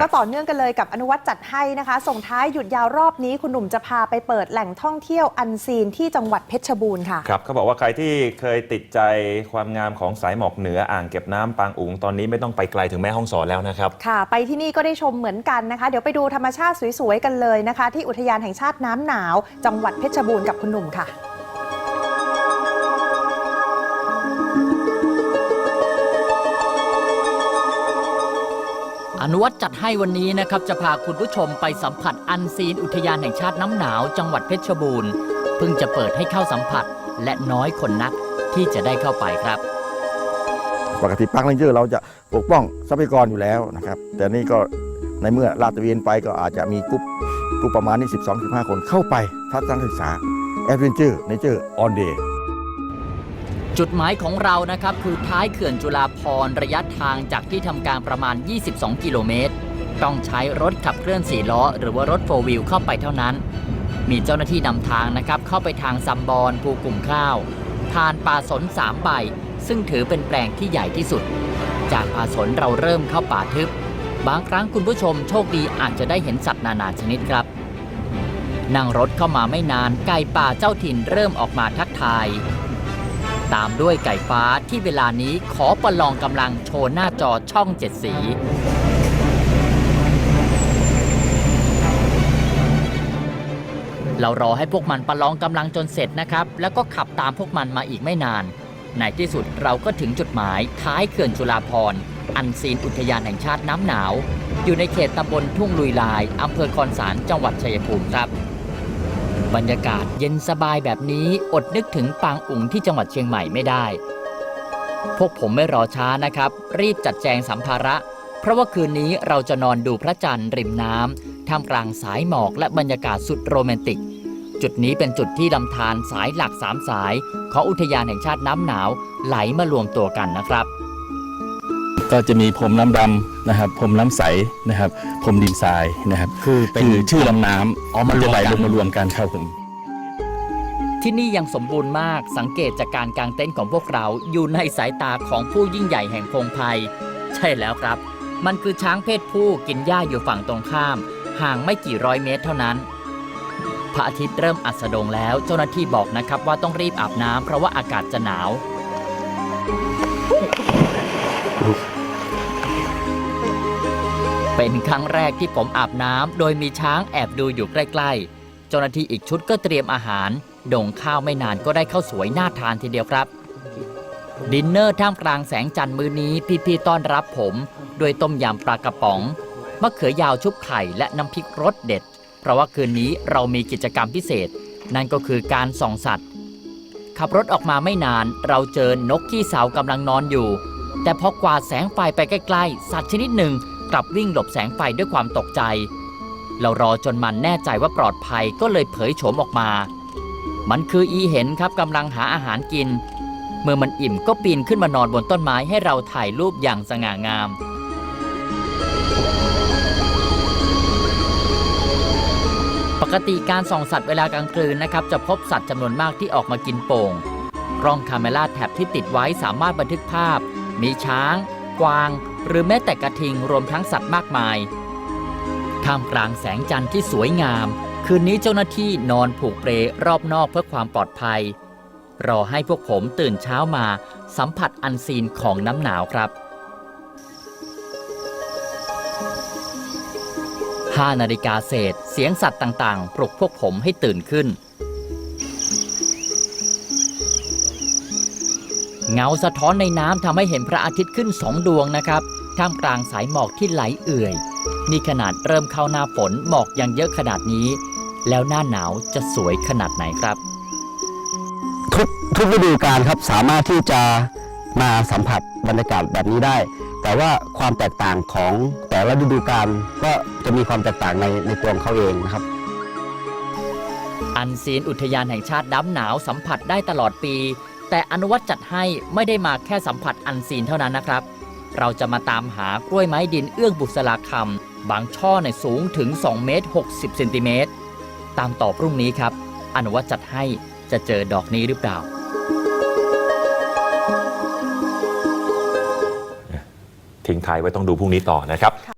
ก็ต่อเนื่องกันเลยกับอนุวัตจัดให้นะคะ ส่งท้ายหยุดยาวรอบนี้คุณหนุ่มจะพาไปเปิดแหล่งท่องเที่ยวอันซีนที่จังหวัดเพชรบูรณ์ค่ะ ครับเขาบอกว่าใครที่เคยติดใจความงามของสายหมอกเหนืออ่างเก็บน้ำปางอุ๋งตอนนี้ไม่ต้องไปไกลถึงแม่ห้องสอนแล้วนะครับ ค่ะ ไปที่นี่ก็ได้ชมเหมือนกันนะคะ เดี๋ยวไปดูธรรมชาติสวยๆกันเลยนะคะ ที่อุทยานแห่งชาติน้ำหนาว จังหวัดเพชรบูรณ์กับคุณหนุ่มค่ะ อนุวัตจัดให้วันนี้นะครับจะพาคุณผู้ชมไปสัมผัสอันซีนอุทยานแห่งชาติน้ำหนาว จังหวัดเพชรบูรณ์เพิ่งจะเปิดให้เข้าสัมผัส และน้อยคนนักที่จะได้เข้าไปครับ ปกติปาร์คเลนเจอร์เราจะปกป้องทรัพยากรอยู่แล้วนะครับ แต่นี่ก็ในเมื่อลาดตระเวนไปก็อาจจะมีกลุ่มกลุ่มประมาณนี้12 15 คนเข้าไปทัศนศึกษาแอดเวนเจอร์เนเจอร์ออนเดย์ จุดหมายของเรานะครับคือท้ายเขื่อนจุฬาภรระยะทางจากที่ทำการประมาณ 22 กิโลเมตร ต้องใช้รถขับเคลื่อน4ล้อ หรือว่ารถโฟวิลเข้าไปเท่านั้น มีเจ้าหน้าที่นำทางนะครับ เข้าไปทางซัมบอนภูกลุ่มข้าว ผ่านป่าสนสามใบ ซึ่งถือเป็นแปลงที่ใหญ่ที่สุด จากป่าสนเราเริ่มเข้าป่าทึบ บางครั้งคุณผู้ชมโชคดีอาจจะได้เห็นสัตว์นานาชนิดครับ นั่งรถเข้ามาไม่นานไก่ป่าเจ้าถิ่นเริ่มออกมาทักทาย ตามด้วยไก่ฟ้าที่เวลานี้ขอประลองกำลังโชว์หน้าจอช่องเจ็ดสี เรารอให้พวกมันประลองกำลังจนเสร็จนะครับ แล้วก็ขับตามพวกมันมาอีกไม่นาน ในที่สุดเราก็ถึงจุดหมายท้ายเขื่อนจุฬาภรอันซีนอุทยานแห่งชาติน้ำหนาว อยู่ในเขตตำบลทุ่งลุยลายอำเภอคอนสารจังหวัดชัยภูมิครับ บรรยากาศเย็นสบายแบบนี้อดนึกถึงปางอุ๋งที่จังหวัดเชียงใหม่ไม่ได้ พวกผมไม่รอช้านะครับ รีบจัดแจงสัมภาระ เพราะว่าคืนนี้เราจะนอนดูพระจันทร์ริมน้ำท่ามกลางสายหมอกและบรรยากาศสุดโรแมนติก จุดนี้เป็นจุดที่ลำธารสายหลักสามสาย ของอุทยานแห่งชาติน้ำหนาวไหลมารวมตัวกันนะครับ ก็จะมีพรมน้ำดำนะครับพรมน้ำใสนะครับพรมดินทรายนะครับคือเป็นคือชื่อลำน้อ๋อำมารวมจะไหลกันลงมารวมกันครับผมที่นี่ยังสมบูรณ์มากสังเกตจากการกางเต็นท์ของพวกเราอยู่ในสายตาของผู้ยิ่งใหญ่แห่งพงไพรใช่แล้วครับ มันคือช้างเพศผู้กินหญ้าอยู่ฝั่งตรงข้าม ห่างไม่กี่ร้อยเมตรเท่านั้น พระอาทิตย์เริ่มอัสดงแล้วเจ้าหน้าที่บอกนะครับว่าต้องรีบอาบน้ำเพราะว่าอากาศจะหนาว เป็นครั้งแรกที่ผมอาบน้ำโดยมีช้างแอบดูอยู่ใกล้ๆ เจ้าหน้าที่อีกชุดก็เตรียมอาหารดงข้าวไม่นานก็ได้ข้าวสวยน่าทานทีเดียวครับ ดินเนอร์ท่ามกลางแสงจันทร์มื้อนี้พี่ๆต้อนรับผมด้วยต้มยำปลากระป๋องมะเขือยาวชุบไข่และน้ำพริกรสเด็ด เพราะว่าคืนนี้เรามีกิจกรรมพิเศษ นั่นก็คือการส่องสัตว์ ขับรถออกมาไม่นานเราเจอนกขี้สาวกำลังนอนอยู่ แต่พอกวาดแสงไฟไปใกล้ๆ สัตว์ชนิดหนึ่ง กลับวิ่งหลบแสงไฟด้วยความตกใจ เรารอจนมันแน่ใจว่าปลอดภัยก็เลยเผยโฉมออกมา มันคืออีเห็นครับกำลังหาอาหารกิน เมื่อมันอิ่มก็ปีนขึ้นมานอนบนต้นไม้ให้เราถ่ายรูปอย่างสง่างามปกติการส่องสัตว์เวลากลางคืนนะครับจะพบสัตว์จำนวนมากที่ออกมากินโป่ง กล้องคาเมราแท็บที่ติดไว้สามารถบันทึกภาพ มีช้าง กวาง หรือแม้แต่กระทิงรวมทั้งสัตว์มากมาย ท่ามกลางแสงจันทร์ที่สวยงาม คืนนี้เจ้าหน้าที่นอนผูกเปลรอบนอกเพื่อความปลอดภัย รอให้พวกผมตื่นเช้ามา สัมผัสอันซีนของน้ำหนาวครับ 5 นาฬิกาเศษ เสียงสัตว์ต่างๆ ปลุกพวกผมให้ตื่นขึ้น เงาสะท้อนในน้ำทำให้เห็นพระอาทิตย์ขึ้นสองดวงนะครับ ท่ามกลางสายหมอกที่ไหลเอื่อย นี่ขนาดเริ่มเข้าหน้าฝนหมอกยังเยอะขนาดนี้ แล้วหน้าหนาวจะสวยขนาดไหนครับ ทุกทุกฤดูกาลครับสามารถที่จะมาสัมผัสบรรยากาศแบบนี้ได้ แต่ว่าความแตกต่างของแต่ละฤดูกาลก็จะมีความแตกต่างในในตัวของเขาเองนะครับ อันซีนอุทยานแห่งชาติน้ำหนาวสัมผัสได้ตลอดปี แต่อนุวัตจัดให้ไม่ได้มาแค่สัมผัสอันซีนเท่านั้นนะครับ เราจะมาตามหากล้วยไม้ดินเอื้องบุษราคำบางช่อในสูงถึง 2 เมตร 60 เซนติเมตร ตามต่อพรุ่งนี้ครับ อนุวัตจัดให้จะเจอดอกนี้หรือเปล่า ทิ้งท้ายไว้ต้องดูพรุ่งนี้ต่อนะครับ